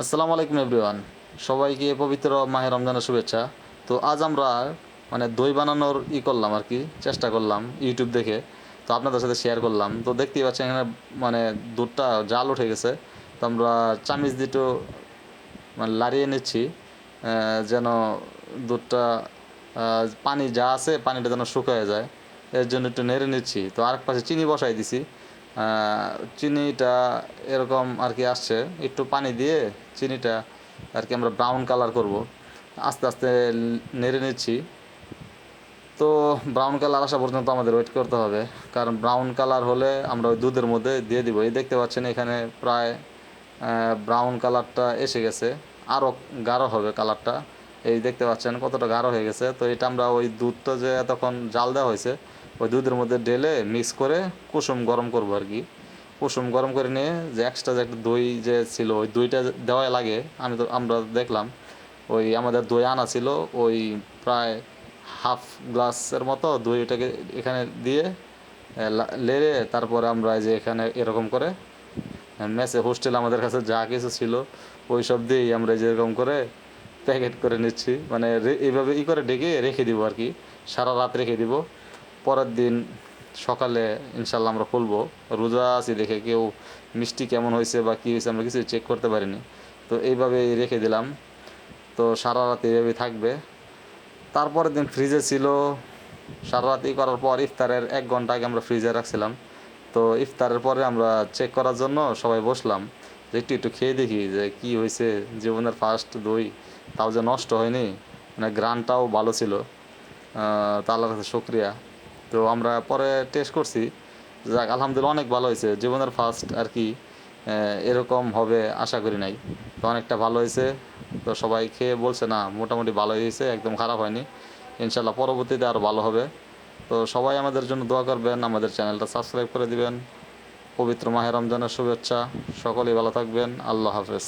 আসসালামু আলাইকুম এভরিওয়ান। সবাইকে পবিত্র মাহে রমজানের শুভেচ্ছা। তো আজ আমরা মানে দই বানানোর ই করলাম আর কি, চেষ্টা করলাম ইউটিউব দেখে। তো আপনাদের সাথে শেয়ার করলাম। তো দেখতেই পাচ্ছেন এখানে মানে দুধটা জাল উঠে গেছে। তো আমরা চামিচ দিটো মানে লাড়িয়ে নিচ্ছি। যেন দুধটা পানি যা আছে, পানিটা যেন শুকিয়ে যায়। এর জন্য একটু নেড়ে নিচ্ছি। তো আরেক পাশে চিনি বসাই দিছি। চিনিটা এরকম আর কি আসছে। একটু পানি দিয়ে চিনিটা আর কি আমরা ব্রাউন কালার করব। আস্তে আস্তে নেড়ে নিচ্ছি। তো ব্রাউন কালার আসা পর্যন্ত আমাদের ওয়েট করতে হবে। কারণ ব্রাউন কালার হলে আমরা ওই দুধের মধ্যে দিয়ে দিব। এই দেখতে পাচ্ছেন এখানে প্রায় ব্রাউন কালারটা এসে গেছে। আরও গাঢ় হবে কালারটা এই দেখতে পাচ্ছেন কতটা গাঢ় হয়ে গেছে। তো এটা আমরা ওই দুধটা যে এতক্ষণ জাল দেওয়া হয়েছে ওই দুধের মধ্যে ঢেলে মিক্স করে কুসুম গরম করব আর কি। কুসুম গরম করে নিয়ে যে এক্সট্রা যে একটা দই যে ছিল, ওই দইটা দেওয়া লাগে, আমি তো, আমরা দেখলাম, ওই আমাদের দই আনা ছিল, ওই প্রায় হাফ গ্লাসের মতো দই ওটাকে এখানে দিয়ে লেড়ে তারপরে আমরা যে এখানে এরকম করে মেসে হোস্টেল আমাদের কাছে যা কিছু ছিল, ওই সব দিয়েই আমরা যেরকম করে প্যাকেট করে নিচ্ছি। মানে এইভাবে ই করে ডেকে রেখে দিব আর কি, সারা রাত রেখে দিব। পরের দিন সকালে ইনশাল্লাহ আমরা খুলবো। রোজা আছি দেখে কেউ মিষ্টি কেমন হয়েছে বা কী হয়েছে আমরা কিছু চেক করতে পারিনি। তো এইভাবেই রেখে দিলাম। তো সারা রাত এইভাবেই থাকবে। তারপরের দিন ফ্রিজে ছিল। সারা রাত করার পর ইফতারের এক ঘণ্টা আগে আমরা ফ্রিজে রাখছিলাম। তো ইফতারের পরে আমরা চেক করার জন্য সবাই বসলাম। যে একটু একটু খেয়ে দেখি যে কি হয়েছে। জীবনের ফার্স্ট দই তাও যে নষ্ট হয়নি। মানে গ্রানটাও ভালো ছিল। আহ, তা আল্লাহর শুক্রিয়া। তো আমরা পরে টেস্ট করছি। যাক, আলহামদুলিল্লাহ অনেক ভালো হয়েছে। জীবনের ফার্স্ট আর কি এরকম হবে আশা করি নাই। তো অনেকটা ভালো হয়েছে। তো সবাই খেয়ে বলছে, না, মোটামুটি ভালো হয়েছে, একদম খারাপ হয়নি। ইনশাল্লাহ পরবর্তীতে আরও ভালো হবে। তো সবাই আমাদের জন্য দোয়া করবেন, আমাদের চ্যানেলটা সাবস্ক্রাইব করে দিবেন। পবিত্র মাহে রমজানের শুভেচ্ছা। সকলেই ভালো থাকবেন। আল্লাহ হাফেজ।